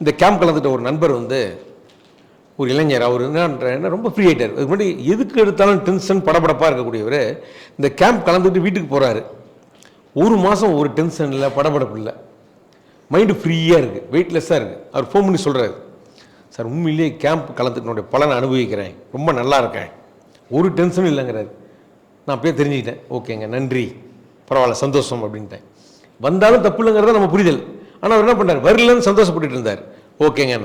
இந்த கேம்ப் கலந்துட்ட ஒரு நண்பர் வந்து ஒரு இளைஞர். அவர் என்ன ரொம்ப ஃப்ரீ ஆகிட்டார் அதுக்கு முன்னாடி எதுக்கு எடுத்தாலும் டென்ஷன் படபடப்பாக இருக்கக்கூடியவர். இந்த கேம்ப் கலந்துட்டு வீட்டுக்கு போகிறாரு ஒரு மாதம் ஒரு டென்ஷன் இல்லை படபடப்பு இல்லை. மைண்டு ஃப்ரீயாக இருக்குது வெயிட்லெஸ்ஸாக இருக்குது அவர் ஃபோன் பண்ணி சொல்கிறாரு சார் உண்மையிலேயே கேம்ப் கலந்துக்கினுடைய பலனை அனுபவிக்கிறேன். ரொம்ப நல்லா இருக்கேன். ஒரு டென்ஷனும் இல்லைங்கிறாரு. நான் அப்படியே தெரிஞ்சுக்கிட்டேன். ஓகேங்க நன்றி. பரவாயில்ல சந்தோஷம் அப்படின்ட்டேன். வந்தாலும் தப்பு இல்லைங்கிறத நம்ம புரிதல். ஆனால் அவர் என்ன பண்ணார்? வரலன்னு சந்தோஷப்பட்டுட்டு இருந்தார். ஓகேங்க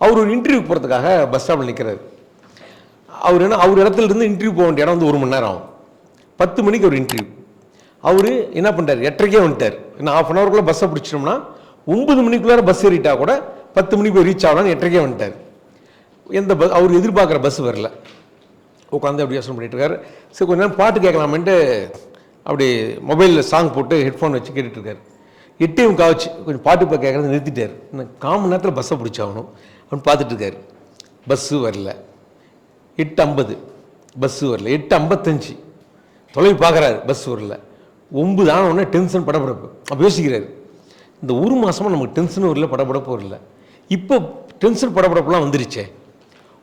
அவர் ஒரு இன்டர்வியூ போகிறதுக்காக பஸ் ஸ்டாப்பில் நிற்கிறாரு அவர் என்ன அவர் இடத்துலேருந்து இன்டர்வியூ போக வேண்டிய இடம் வந்து ஒரு மணி நேரம் ஆகும். பத்து மணிக்கு ஒரு இன்டர்வியூ அவர் என்ன பண்ணுறாரு எட்டரைக்கே வந்துட்டார். இன்னும் ஆஃப் அன் ஹவருக்குள்ளே பஸ்ஸை பிடிச்சிட்டோம்னா ஒன்பது மணிக்குள்ளார பஸ் ஏறிட்டா கூட பத்து மணிக்கு போய் ரீச் ஆகலாம்னு எட்டரைக்கே வந்துட்டார். எந்த பஸ் அவர் எதிர்பார்க்குற பஸ் வரல. உட்காந்து அப்படி யோசனை பண்ணிட்டு சரி கொஞ்ச நேரம் பாட்டு கேட்கலாமேன்ட்டு அப்படி மொபைலில் சாங் போட்டு ஹெட்ஃபோன் வச்சு கேட்டுட்ருக்காரு எட்டையும் காவச்சு கொஞ்சம் பாட்டு இப்போ கேட்குறது நிறுத்திட்டார். இன்னும் கால் மணி நேரத்தில் பஸ்ஸை பிடிச்சாகணும். அப்படின்னு பார்த்துட்ருக்காரு பஸ்ஸு வரல. எட்டு ஐம்பது. பஸ்ஸு வரல. எட்டு ஐம்பத்தஞ்சு. தொலைவு பார்க்குறாரு. பஸ் வரல. ஒம்பது ஆன உடனே டென்ஷன் படபடப்பு. அப்போ யோசிக்கிறாரு. இந்த ஒரு மாதமாக நமக்கு டென்ஷனும் வரல படபடப்பும் வரல. இப்போ டென்ஷன் படபடப்புலாம் வந்துருச்சே.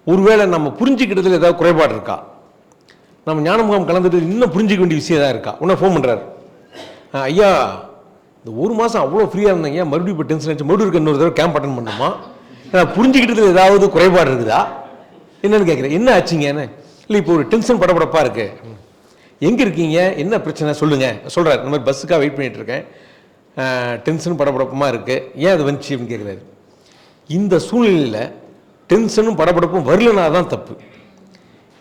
ஒருவேளை நம்ம புரிஞ்சுக்கிட்டதில் ஏதாவது குறைபாடு இருக்கா? நம்ம ஞான முகாம் கலந்துட்டு இன்னும் புரிஞ்சிக்க வேண்டிய விஷயம் தான் இருக்கா? உடனே ஃபோன் பண்ணுறாரு ஐயா இந்த ஒரு மாதம் அவ்வளோ ஃப்ரீயாக இருந்தாங்க. மறுபடியும் இப்போ டென்ஷன் ஆச்சு மறுபடியும் இருக்க இன்னொரு தடவை கேம்ப் அட்டன் பண்ணுமா? நான் புரிஞ்சுக்கிட்டதுல ஏதாவது குறைபாடு இருக்குதா? என்னன்னு கேட்குறேன் என்ன ஆச்சுங்கன்னு இல்லை இப்போ ஒரு டென்ஷன் படபடப்பாக இருக்கு. எங்கே இருக்கீங்க? என்ன பிரச்சனை? சொல்லுங்கள் சொல்கிறார் இந்த மாதிரி பஸ்ஸுக்காக வெயிட் பண்ணிகிட்டு இருக்கேன். டென்ஷன் படபடப்பமாக இருக்குது ஏன் அது வந்துச்சு அப்படின்னு கேட்குறாரு இந்த சூழ்நிலையில் டென்ஷனும் படபடப்பும் வரலனா தான் தப்பு.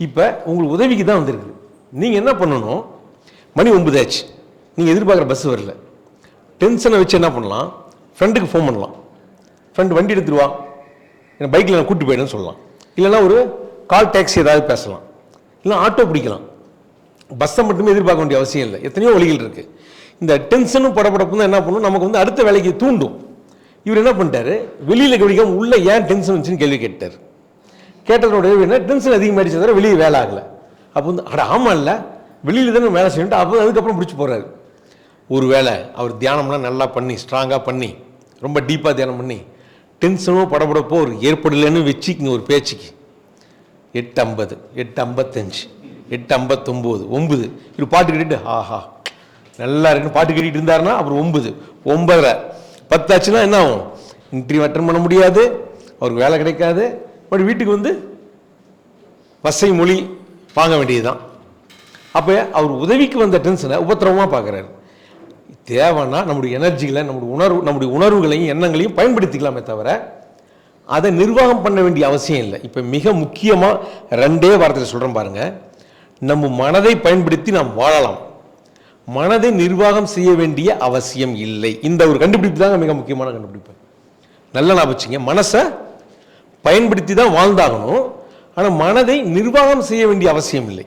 இப்போ உங்களுக்கு உதவிக்கு தான் வந்திருக்கு. நீங்கள் என்ன பண்ணணும்? மணி ஒன்பது ஆச்சு. நீங்கள் எதிர்பார்க்குற பஸ் வரல. டென்ஷனை வச்சு என்ன பண்ணலாம்? ஃப்ரெண்டுக்கு ஃபோன் பண்ணலாம். ஃப்ரெண்டு வண்டி எடுத்துருவா என்னை பைக்கில் நான் கூட்டி போயிடுன்னு சொல்லலாம். இல்லைன்னா ஒரு கால் டாக்ஸி ஏதாவது பேசலாம். இல்லை ஆட்டோ பிடிக்கலாம். பஸ்ஸை மட்டுமே எதிர்பார்க்க வேண்டிய அவசியம் இல்லை. எத்தனையோ வழிகள் இருக்குது இந்த டென்ஷனும் படப்படப்பும் தான் என்ன பண்ணும்? நமக்கு வந்து அடுத்த வேலைக்கு தூண்டும். இவர் என்ன பண்ணிட்டாரு? வெளியில் கவனிக்காம உள்ளே ஏன் டென்ஷன் வந்துச்சுன்னு கேள்வி கேட்டார். கேட்டதோட என்ன? டென்ஷன் அதிகமாகிடுச்சு தவிர வெளியே வேலை ஆகலை. அப்போ வந்து அட ஆமாம் இல்லை வெளியில் தானே வேலை செய்யணும் அப்போ அதுக்கப்புறம் பிடிச்சி போகிறாரு ஒரு வேளை அவர் தியானம்லாம் நல்லா பண்ணி ஸ்ட்ராங்காக பண்ணி ரொம்ப டீப்பாக தியானம் பண்ணி டென்ஷனோ படப்படப்போ ஒரு ஏற்படலைன்னு வச்சுக்கிங்க ஒரு பேச்சுக்கு. எட்டு ஐம்பது எட்டு ஐம்பத்தஞ்சு எட்டு ஐம்பத்தொம்போது ஒம்பது. இப்படி பாட்டு கேட்டுட்டு ஆஹா. நல்லா இருக்குன்னு பாட்டு கேட்டுட்டு இருந்தாருன்னா அப்புறம் ஒம்பது ஒம்பதரை. பத்தாச்சுன்னா என்ன ஆகும்? இன்டர்வியூ அட்டன் பண்ண முடியாது அவருக்கு வேலை கிடைக்காது. பட் வீட்டுக்கு வந்து வசை மொழி வாங்க வேண்டியதுதான். அப்போ அவர் உதவிக்கு வந்த டென்ஷனை உபத்திரவமாக பார்க்குறாரு. தேவைன்னா நம்முடைய எனர்ஜிகளை நம்முடைய உணர்வு நம்முடைய உணர்வுகளையும் எண்ணங்களையும் பயன்படுத்திக்கலாமே தவிர அதை நிர்வாகம் பண்ண வேண்டிய அவசியம் இல்லை. இப்போ மிக முக்கியமாக ரெண்டே வாரத்தில் சொல்கிறேன் பாருங்கள் நம்ம மனதை பயன்படுத்தி நாம் வாழலாம். மனதை நிர்வாகம் செய்ய வேண்டிய அவசியம் இல்லை. இந்த ஒரு கண்டுபிடிப்பு தாங்க மிக முக்கியமான கண்டுபிடிப்பு. நல்ல நான் வச்சுங்க. மனசை பயன்படுத்தி தான் வாழ்ந்தாகணும். ஆனால் மனதை நிர்வாகம் செய்ய வேண்டிய அவசியம் இல்லை.